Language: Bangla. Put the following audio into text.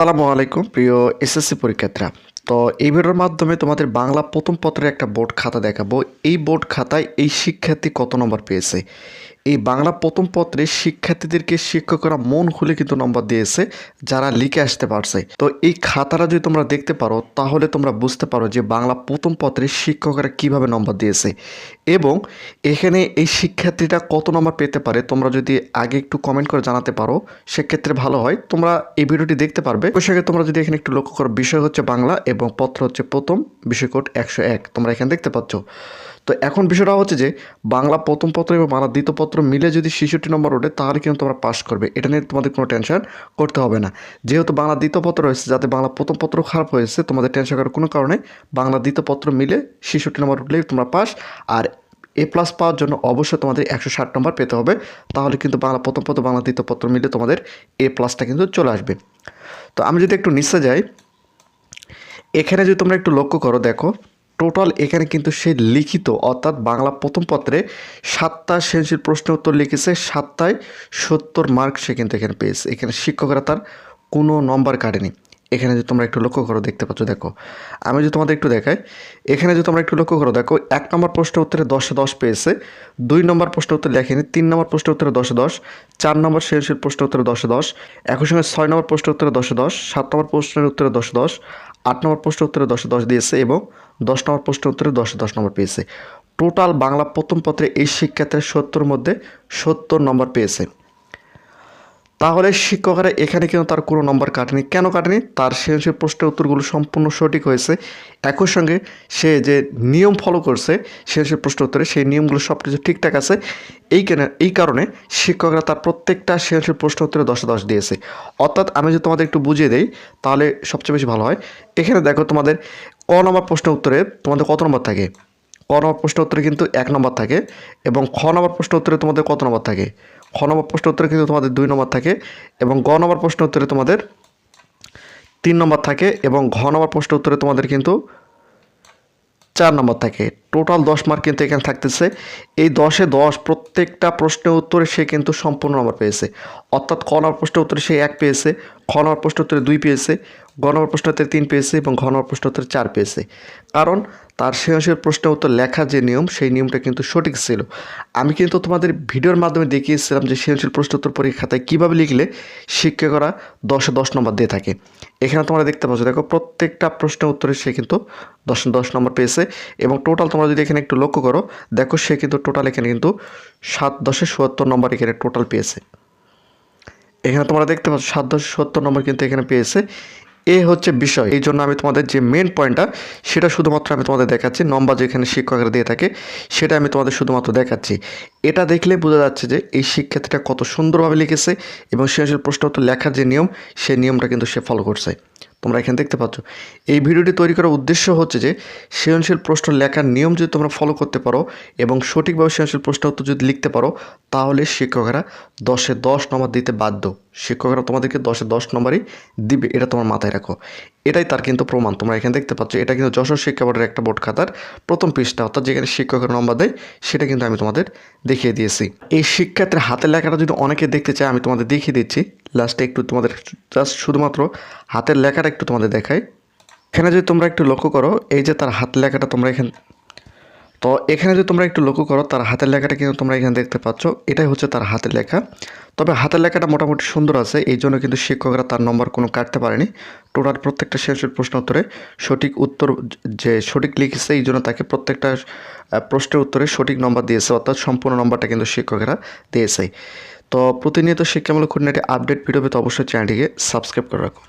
আসসালামু আলাইকুম প্রিয় এসএসসি পরীক্ষার্থীরা। তো এই ভিডিওর মাধ্যমে তোমাদের বাংলা প্রথম পত্রের একটা বোর্ড খাতা দেখাবো। এই বোর্ড খাতায় এই শিক্ষার্থী কত নম্বর পেয়েছে? এই বাংলা প্রথম পত্রে শিক্ষার্থীদেরকে শিক্ষকরা মন খুলে কিন্তু নম্বর দিয়েছে, যারা লিখে আসতে পারছে। তো এই খাতাটা যদি তোমরা দেখতে পারো, তাহলে তোমরা বুঝতে পারো যে বাংলা প্রথম পত্রে শিক্ষকরা কীভাবে নম্বর দিয়েছে। এবং এখানে এই শিক্ষার্থীটা কত নম্বর পেতে পারে, তোমরা যদি আগে একটু কমেন্ট করে জানাতে পারো, সেক্ষেত্রে ভালো হয়। তোমরা এই ভিডিওটি দেখতে পারবে। বিষয়কে তোমরা যদি এখানে একটু লক্ষ্য করো, বিষয় হচ্ছে বাংলা এবং পত্র হচ্ছে প্রথম বিষয় কোড একশো এক। তোমরা এখানে দেখতে পাচ্ছ। তো এখন বিষয়টা হচ্ছে যে, বাংলা প্রথম পত্র এবং বাংলা দ্বিতীয় পত্র মিলে যদি ছেষট্টি নম্বর ওঠে তাহলে কিন্তু তোমরা পাস করবে। এটা নিয়ে তোমাদের কোনো টেনশন করতে হবে না। যেহেতু বাংলা দ্বিতীয় পত্র রয়েছে, যাতে বাংলা প্রথম পত্র খারাপ হয়েছে, তোমাদের টেনশন করার কোনো কারণে বাংলা দ্বিতীয় পত্র মিলে ছেষট্টি নম্বর উঠলেই তোমরা পাস আর এ প্লাস পাওয়ার জন্য অবশ্যই তোমাদের একশো ষাট নম্বর পেতে হবে। তাহলে কিন্তু বাংলা প্রথম পত্র, বাংলা দ্বিতীয় পত্র মিলে তোমাদের এ প্লাসটা কিন্তু চলে আসবে। তো আমি যদি একটু নিচে যাই এখানে যদি তোমরা একটু লক্ষ্য করো, দেখো টোটাল এখানে কিন্তু সে লিখিত, অর্থাৎ বাংলা প্রথম পত্রে সাতটা সেন্সির প্রশ্নের উত্তর লিখেছে, সাতটায় সত্তর মার্ক সে কিন্তু এখানে পেয়েছে। এখানে শিক্ষকরা তার কোনো নম্বর কাটেনি। এখানে যদি তোমরা একটু লক্ষ্য করো, দেখতে পাচ্ছ, দেখো। আমি যদি তোমাদের একটু দেখাই, এখানে যদি তোমরা একটু লক্ষ্য করো, দেখো, এক নম্বর প্রশ্ন উত্তরে দশে দশ পেয়েছে, দুই নম্বর প্রশ্ন উত্তর লেখেনি, তিন নম্বর প্রশ্ন উত্তরে দশে দশ, চার নম্বর সৃজনশীল প্রশ্ন উত্তরে দশে দশ, একই সঙ্গে ছয় নম্বর প্রশ্ন উত্তরে দশে দশ, সাত নম্বর প্রশ্নের উত্তরে দশে দশ, আট নম্বর প্রশ্ন উত্তরে দশে দশ দিয়েছে এবং দশ নম্বর প্রশ্ন উত্তরে দশে দশ নম্বর পেয়েছে। টোটাল বাংলা প্রথম পত্রে এই শিক্ষার্থীর সত্তর মধ্যে সত্তর নম্বর পেয়েছে। তাহলে শিক্ষকেরা এখানে কিন্তু তার কোনো নম্বর কাটেনি। কেন কাটেনি? তার সে সৃজনশীল প্রশ্নের উত্তরগুলো সম্পূর্ণ সঠিক হয়েছে। একই সঙ্গে সে যে নিয়ম ফলো করছে, সে সৃজনশীল প্রশ্ন উত্তরে সেই নিয়মগুলো সব কিছু ঠিকঠাক আছে। এই কেন, এই কারণে শিক্ষকরা তার প্রত্যেকটা সে সৃজনশীল প্রশ্ন উত্তরে দশে দশ দিয়েছে। অর্থাৎ আমি যদি তোমাদের একটু বুঝিয়ে দেই, তাহলে সবচেয়ে বেশি ভালো হয়। এখানে দেখো তোমাদের ক নম্বর প্রশ্ন উত্তরে তোমাদের কত নম্বর থাকে? ক নম্বর প্রশ্ন উত্তরে কিন্তু এক নম্বর থাকে এবং খ নম্বর প্রশ্ন উত্তরে তোমাদের কত নম্বর থাকে? খ নম্বর প্রশ্ন উত্তরে কিন্তু তোমাদের দুই নম্বর থাকে এবং গ নম্বর প্রশ্ন উত্তরে তোমাদের তিন নম্বর থাকে এবং ঘ নম্বর প্রশ্ন উত্তরে তোমাদের কিন্তু চার নম্বর থাকে। টোটাল দশ মার্ক কিন্তু এখানে থাকতেছে। এই দশে দশ প্রত্যেকটা প্রশ্নের উত্তরে সে কিন্তু সম্পূর্ণ নম্বর পেয়েছে। অর্থাৎ ক নম্বর প্রশ্নের উত্তরে সে এক পেয়েছে, খ নম্বর প্রশ্ন উত্তরে দুই পেয়েছে গ নম্বর প্রশ্ন তিন পেয়েছে এবং ঘ নম্বর প্রশ্ন উত্তরে চার পেয়েছে। কারণ তার সৃজনশীল প্রশ্ন উত্তর লেখার যে নিয়ম, সেই নিয়মটা কিন্তু সঠিক ছিল। আমি কিন্তু তোমাদের ভিডিওর মাধ্যমে দেখিয়েছিলাম যে সৃজনশীল প্রশ্ন উত্তর পরীক্ষা কীভাবে লিখলে শিক্ষকরা দশে দশ নম্বর দিয়ে থাকে। এখানে তোমরা দেখতে পাচ্ছ, দেখো প্রত্যেকটা প্রশ্নের উত্তরে সে কিন্তু দশ দশ নম্বর পেয়েছে এবং টোটাল তোমরা যদি এখানে একটু লক্ষ্য করো, দেখো সে কিন্তু টোটাল এখানে কিন্তু সাত দশে সত্তর নম্বর এখানে টোটাল পেয়েছে। এখানে তোমরা দেখতে পাচ্ছ, সাত দশ সত্তর নম্বর কিন্তু এখানে পেয়েছে এ হচ্ছে বিষয়। এই জন্য আমি তোমাদের যে মেন পয়েন্টটা সেটা শুধুমাত্র আমি তোমাদের দেখাচ্ছি। নম্বর যেখানে শিক্ষকরা দিয়ে থাকে, সেটা আমি তোমাদের শুধুমাত্র দেখাচ্ছি। এটা দেখলে বোঝা যাচ্ছে যে এই শিক্ষার্থীটা কত সুন্দরভাবে লিখেছে এবং সৃজনশীল প্রশ্ন উত্তর লেখার যে নিয়ম, সেই নিয়মটা কিন্তু সে ফলো করছে। তোমরা এখানে দেখতে পাচ্ছ। এই ভিডিওটি তৈরি করার উদ্দেশ্য হচ্ছে যে, সৃজনশীল প্রশ্ন লেখার নিয়ম যদি তোমরা ফলো করতে পারো এবং সঠিকভাবে সৃজনশীল প্রশ্ন উত্তর যদি লিখতে পারো, তাহলে শিক্ষকেরা দশে দশ নম্বর দিতে বাধ্য। শিক্ষকরা তোমাদেরকে দশে দশ নম্বরই দিবে, এটা তোমার মাথায় রাখো। এটাই তার কিন্তু প্রমাণ। তোমরা এখানে দেখতে পাচ্ছ, এটা কিন্তু যশোর শিক্ষা বোর্ডের একটা বোর্ড খাতার প্রথম পৃষ্ঠা, অর্থাৎ যেখানে শিক্ষকের নম্বর দেয়, সেটা কিন্তু আমি তোমাদের দেখিয়ে দিয়েছি। এই শিক্ষার্থীর হাতের লেখাটা যদি অনেকে দেখতে চায়, আমি তোমাদের দেখিয়ে দিচ্ছি। লাস্টে একটু তোমাদের জাস্ট শুধুমাত্র হাতের লেখাটা একটু তোমাদের দেখাই। এখানে যদি তোমরা একটু লক্ষ্য করো, এই যে তার হাত লেখাটা তোমরা এখানে তো এখানে যদি তোমরা একটু লক্ষ্য করো, তার হাতের লেখাটা কিন্তু তোমরা এখানে দেখতে পাচ্ছ। এটাই হচ্ছে তার হাতের লেখা। তবে হাতের লেখাটা মোটামুটি সুন্দর আছে, এই জন্য কিন্তু শিক্ষকরা তার নম্বর কোনো কাটতে পারেনি। টোটাল প্রত্যেকটা শেষের প্রশ্ন উত্তরে সঠিক উত্তর যে সঠিক লিখেছে, এই জন্য তাকে প্রত্যেকটা প্রশ্নের উত্তরে সঠিক নম্বর দিয়েছে, অর্থাৎ সম্পূর্ণ নম্বরটা কিন্তু শিক্ষকেরা দিয়েছে। তো প্রতিনিয়ত শিক্ষামূলক খুঁটিনাটি আপডেট ভিডিও পেতে অবশ্যই চ্যানেলটিকে সাবস্ক্রাইব করে রাখো।